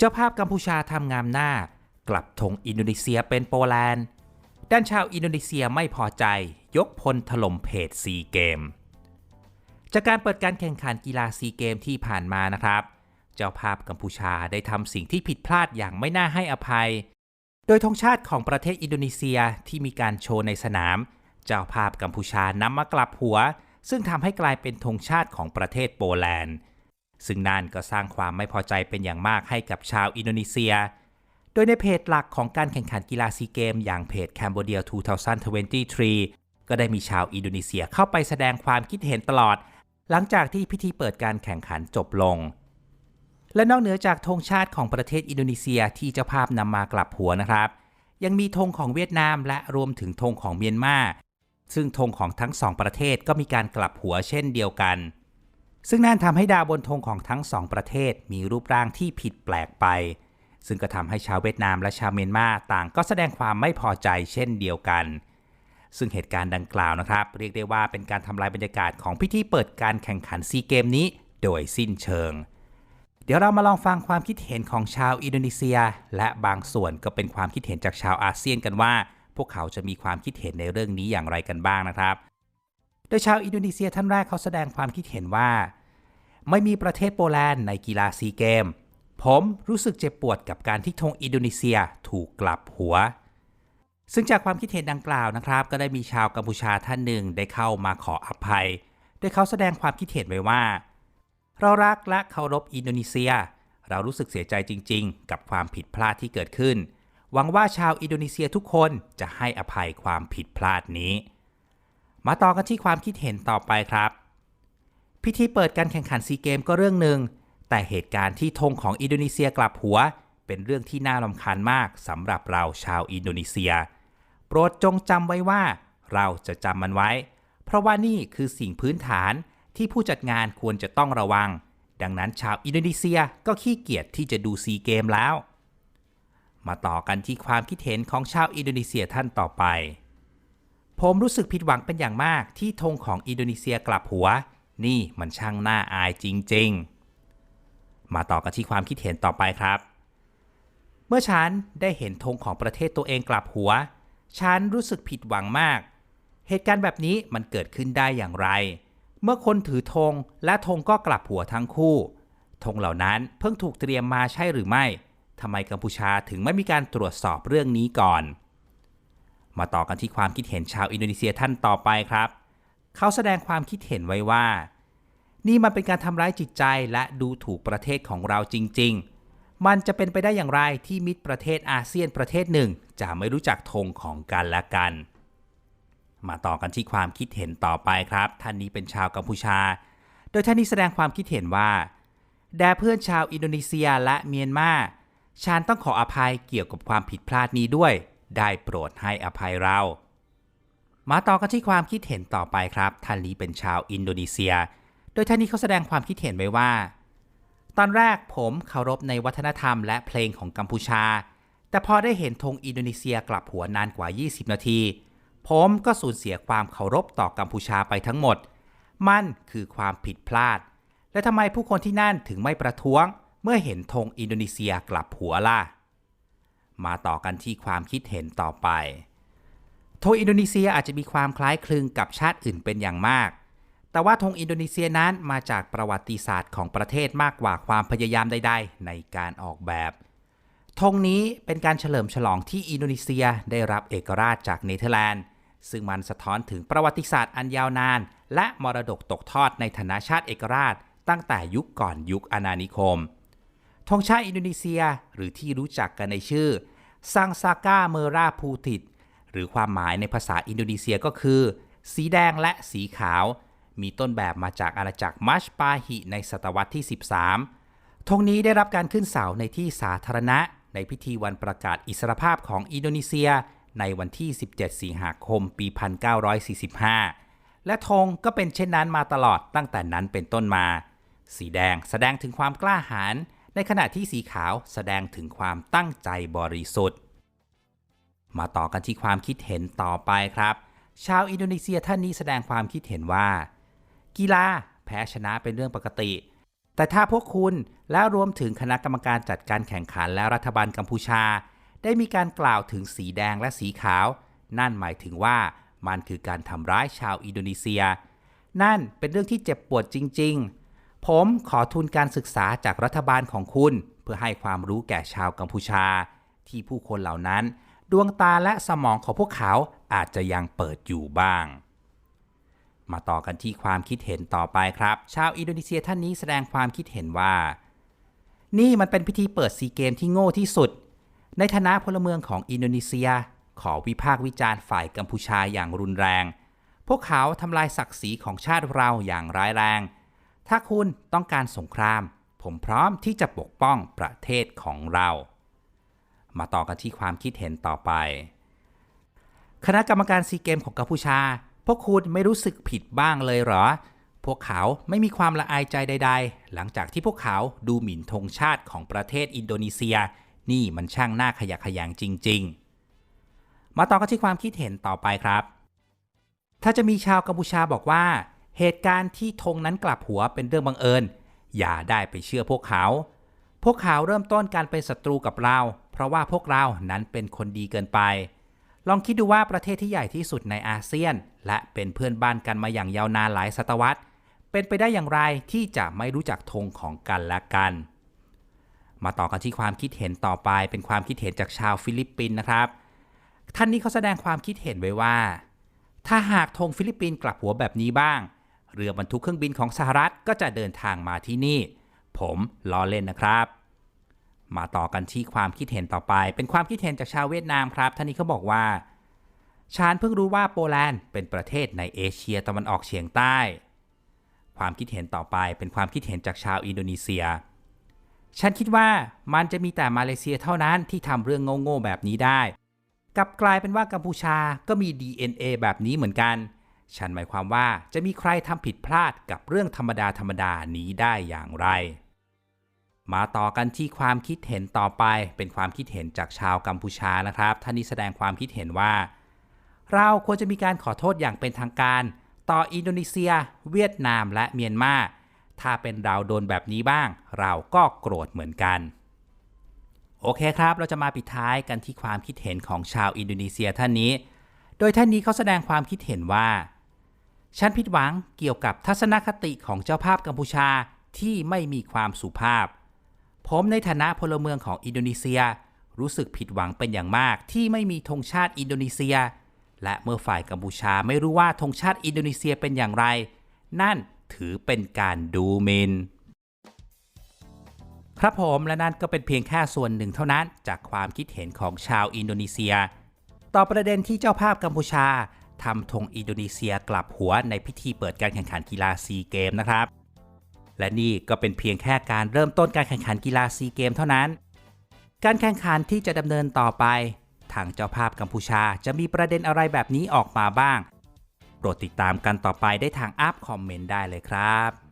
เจ้าภาพกัมพูชาทำงามหน้า กลับธงอินโดนีเซียเป็นโปแลนด์ ด้านชาวอินโดนีเซียไม่พอใจ ยกพลถล่มเพจซีเกม จากการเปิดการแข่งขันกีฬาซีเกมที่ผ่านมานะครับ เจ้าภาพกัมพูชาได้ทำสิ่งที่ผิดพลาดอย่างไม่น่าให้อภัย โดยธงชาติของประเทศอินโดนีเซียที่มีการโชว์ในสนาม เจ้าภาพกัมพูชานำมากลับหัว ซึ่งทำให้กลายเป็นธงชาติของประเทศโปแลนด์ ซึ่งนั่นก็สร้างความไม่พอใจเป็นอย่างมากให้กับชาวอินโดนีเซีย โดยในเพจหลักของการแข่งขันกีฬาซีเกม อย่างเพจ Cambodia 2023 ก็ได้มีชาวอินโดนีเซียเข้าไปแสดงความคิดเห็นตลอด หลังจากที่พิธีเปิดการแข่งขันจบลง และนอกเหนือจากธงชาติของประเทศอินโดนีเซียที่เจ้าภาพนำมากลับหัวนะครับ ยังมีธงของเวียดนามและรวมถึงธงของเมียนมาซึ่งธงของทั้งสองประเทศก็มีการกลับหัวเช่นเดียวกัน ซึ่งนั่นทำให้ดาวบนธงของทั้งสองประเทศมีรูปร่างที่ผิดแปลกไป ซึ่งก็ทำให้ชาวเวียดนามและชาวเมียนมาต่างก็แสดงความไม่พอใจเช่นเดียวกัน ซึ่งเหตุการณ์ดังกล่าวนะครับ เรียกได้ว่าเป็นการทำลายบรรยากาศของพิธีเปิดการแข่งขันซีเกมนี้โดยสิ้นเชิง เดี๋ยวเรามาลองฟังความคิดเห็นของชาวอินโดนีเซีย และบางส่วนก็เป็นความคิดเห็นจากชาวอาเซียนกันว่า พวกเขาจะมีความคิดเห็นในเรื่องนี้อย่างไรกันบ้างนะครับ โดยชาวอินโดนีเซียท่านแรกเขาแสดงความคิดเห็นว่า ไม่มีประเทศโปแลนด์ในกีฬาซีเกม ผมรู้สึกเจ็บปวดกับการที่ธงอินโดนีเซียถูกกลับหัว ซึ่งจากความคิดเห็นดังกล่าวนะครับ ก็ได้มีชาวกัมพูชาท่านหนึ่งได้เข้ามาขออภัยโดยเขาแสดงความคิดเห็นไว้ว่า เรารักและเคารพอินโดนีเซีย เรารู้สึกเสียใจจริง ๆ กับความผิดพลาดที่เกิดขึ้น หวังว่าชาวอินโดนีเซียทุกคนจะให้อภัยความผิดพลาดนี้ มาต่อกันที่ความคิดเห็นต่อไปครับ พิธีเปิดการแข่งขันซีเกมก็เรื่องหนึ่ง แต่เหตุการณ์ที่ธงของอินโดนีเซียกลับหัว เป็นเรื่องที่น่ารำคาญมากสำหรับเราชาวอินโดนีเซีย โปรดจงจำไว้ว่า เราจะจำมันไว้ เพราะว่านี่คือสิ่งพื้นฐานที่ผู้จัดงานควรจะต้องระวัง ดังนั้นชาวอินโดนีเซียก็ขี้เกียจที่จะดูซีเกมแล้ว มาต่อกันที่ความคิดเห็นของชาวอินโดนีเซียท่านต่อไป ผมรู้สึกผิดหวังเป็นอย่างมากที่ธงของอินโดนีเซียกลับหัว นี่มันช่างน่าอายจริงๆ มาต่อกันที่ความคิดเห็นต่อไปครับ เมื่อฉันได้เห็นธงของประเทศตัวเองกลับหัว ฉันรู้สึกผิดหวังมาก เหตุการณ์แบบนี้มันเกิดขึ้นได้อย่างไร เมื่อคนถือธงและธงก็กลับหัวทั้งคู่ ธงเหล่านั้นเพิ่งถูกเตรียมมาใช่หรือไม่ทำไมกัมพูชาถึงไม่มีการตรวจสอบเรื่องนี้ก่อน มาต่อกันที่ความคิดเห็นชาวอินโดนีเซียท่านต่อไปครับ เขาแสดงความคิดเห็นไว้ว่า นี่มันเป็นการทำร้ายจิตใจและดูถูกประเทศของเราจริง ๆ มันจะเป็นไปได้อย่างไรที่มิตรประเทศอาเซียนประเทศหนึ่ง จะไม่รู้จักธงของกันและกัน มาต่อกันที่ความคิดเห็นต่อไปครับ ท่านนี้เป็นชาวกัมพูชา โดยท่านนี้แสดงความคิดเห็นว่าแด่เพื่อนชาวอินโดนีเซียและเมียนมาฉันต้องขออภัยเกี่ยวกับความผิดพลาดนี้ด้วย ได้โปรดให้อภัยเรา มาต่อกันที่ความคิดเห็นต่อไปครับท่านนี้เป็นชาวอินโดนีเซีย โดยท่านนี้เขาแสดงความคิดเห็นไว้ว่า ตอนแรกผมเคารพในวัฒนธรรมและเพลงของกัมพูชา แต่พอได้เห็นธงอินโดนีเซียกลับหัวนานกว่า 20 นาที ผมก็สูญเสียความเคารพต่อกัมพูชาไปทั้งหมด มันคือความผิดพลาด และทำไมผู้คนที่นั่นถึงไม่ประท้วง เมื่อเห็นธงอินโดนีเซียกลับหัวล่ะ มาต่อกันที่ความคิดเห็นต่อไป ธงอินโดนีเซียอาจจะมีความคล้ายคลึงกับชาติอื่นเป็นอย่างมาก แต่ว่าธงอินโดนีเซียนั้นมาจากประวัติศาสตร์ของประเทศมากกว่าความพยายามใดๆ ในการออกแบบ ธงนี้เป็นการเฉลิมฉลองที่อินโดนีเซียได้รับเอกราชจากเนเธอร์แลนด์ ซึ่งมันสะท้อนถึงประวัติศาสตร์อันยาวนาน และมรดกตกทอดในฐานะชาติเอกราช ตั้งแต่ยุคก่อนยุคอาณานิคม ธงชาติอินโดนีเซียหรือที่รู้จักกันในชื่อซังซาก้าเมราพูติด หรือความหมายในภาษาอินโดนีเซียก็คือ สีแดงและสีขาว มีต้นแบบมาจากอาณาจักรมัชปาหิในศตวรรษที่ 13ธงนี้ได้รับการขึ้นเสาในที่สาธารณะ ในพิธีวันประกาศอิสรภาพของอินโดนีเซีย ในวันที่ 17 สิงหาคม ปี 1945 และธงก็เป็นเช่นนั้นมาตลอดตั้งแต่นั้นเป็นต้นมา สีแดงแสดงถึงความกล้าหาญในขณะที่สีขาวแสดงถึงความตั้งใจบริสุทธิ์ มาต่อกันที่ความคิดเห็นต่อไปครับ ชาวอินโดนีเซียท่านนี้แสดงความคิดเห็นว่า กีฬาแพ้ชนะเป็นเรื่องปกติ แต่ถ้าพวกคุณและรวมถึงคณะกรรมการจัดการแข่งขันและรัฐบาลกัมพูชา ได้มีการกล่าวถึงสีแดงและสีขาว นั่นหมายถึงว่ามันคือการทำร้ายชาวอินโดนีเซีย นั่นเป็นเรื่องที่เจ็บปวดจริง ๆ ผมขอทุนการศึกษาจากรัฐบาลของคุณ เพื่อให้ความรู้แก่ชาวกัมพูชา ที่ผู้คนเหล่านั้น ดวงตาและสมองของพวกเขาอาจจะยังเปิดอยู่บ้าง มาต่อกันที่ความคิดเห็นต่อไปครับ ชาวอินโดนีเซียท่านนี้แสดงความคิดเห็นว่า นี่มันเป็นพิธีเปิดซีเกมที่โง่ที่สุด ในฐานะพลเมืองของอินโดนีเซีย ขอวิพากษ์วิจารณ์ฝ่ายกัมพูชาอย่างรุนแรง พวกเขาทำลายศักดิ์ศรีของชาติเราอย่างร้ายแรง ถ้าคุณต้องการสงคราม ผมพร้อมที่จะปกป้องประเทศของเรา มาต่อกันที่ความคิดเห็นต่อไป คณะกรรมการซีเกมของกัมพูชา พวกคุณไม่รู้สึกผิดบ้างเลยเหรอ พวกเขาไม่มีความละอายใจใด ๆ หลังจากที่พวกเขาดูหมิ่นธงชาติของประเทศอินโดนีเซีย นี่มันช่างน่าขยะขยงจริง ๆ มาต่อกันที่ความคิดเห็นต่อไปครับ ถ้าจะมีชาวกัมพูชาบอกว่า เหตุการณ์ที่ธงนั้นกลับหัวเป็นเรื่องบังเอิญ อย่าได้ไปเชื่อพวกเขา พวกเขาเริ่มต้นการเป็นศัตรูกับเรา เพราะว่าพวกเรานั้นเป็นคนดีเกินไป ลองคิดดูว่าประเทศที่ใหญ่ที่สุดในอาเซียน และเป็นเพื่อนบ้านกันมาอย่างยาวนานหลายศตวรรษ เป็นไปได้อย่างไรที่จะไม่รู้จักธงของกันและกัน มาต่อกันที่ความคิดเห็นต่อไป เป็นความคิดเห็นจากชาวฟิลิปปินส์นะครับ ท่านนี้เขาแสดงความคิดเห็นไว้ว่า ถ้าหากธงฟิลิปปินส์กลับหัวแบบนี้บ้าง เรือบรรทุกเครื่องบินของสหรัฐก็จะเดินทางมาที่นี่ ผมล้อเล่นนะครับ มาต่อกันที่ความคิดเห็นต่อไป เป็นความคิดเห็นจากชาวเวียดนามครับท่านนี้เขาบอกว่าฉันเพิ่งรู้ว่าโปแลนด์เป็นประเทศในเอเชียตะวันออกเฉียงใต้ ความคิดเห็นต่อไปเป็นความคิดเห็นจากชาวอินโดนีเซีย ฉันคิดว่ามันจะมีแต่มาเลเซียเท่านั้นที่ทำเรื่องโง่ๆแบบนี้ได้ กลับกลายเป็นว่ากัมพูชาก็มี DNA แบบนี้เหมือนกัน ฉันหมายความว่าจะมีใครทำผิดพลาดกับเรื่องธรรมดาธรรมดานี้ได้อย่างไร มาต่อกันที่ความคิดเห็นต่อไปเป็นความคิดเห็นจากชาวกัมพูชานะครับ ท่านนี้แสดงความคิดเห็นว่า เราควรจะมีการขอโทษอย่างเป็นทางการ ต่ออินโดนีเซีย เวียดนามและเมียนมาถ้าเป็นเราโดนแบบนี้บ้าง เราก็โกรธเหมือนกัน โอเคครับ เราจะมาปิดท้ายกันที่ความคิดเห็นของชาวอินโดนีเซียท่านนี้ โดยท่านนี้เขาแสดงความคิดเห็นว่า ฉันผิดหวังเกี่ยวกับทัศนคติของเจ้าภาพกัมพูชาที่ไม่มีความสุภาพ ผมในฐานะพลเมืองของอินโดนีเซีย รู้สึกผิดหวังเป็นอย่างมาก ที่ไม่มีธงชาติอินโดนีเซีย และเมื่อฝ่ายกัมพูชาไม่รู้ว่าธงชาติอินโดนีเซียเป็นอย่างไร นั่นถือเป็นการดูหมินครับผมและนั่นก็เป็นเพียงแค่ส่วนหนึ่งเท่านั้นจากความคิดเห็นของชาวอินโดนีเซีย ต่อประเด็นที่เจ้าภาพกัมพูชาทำธงอินโดนีเซียกลับหัวในพิธีเปิดการแข่งขันกีฬาซีเกมนะครับ และนี่ก็เป็นเพียงแค่การเริ่มต้นการแข่งขันกีฬาซีเกมเท่านั้น การแข่งขันที่จะดำเนินต่อไป ทางเจ้าภาพกัมพูชาจะมีประเด็นอะไรแบบนี้ออกมาบ้าง โปรดติดตามกันต่อไปได้ทางอัพคอมเมนต์ได้เลยครับ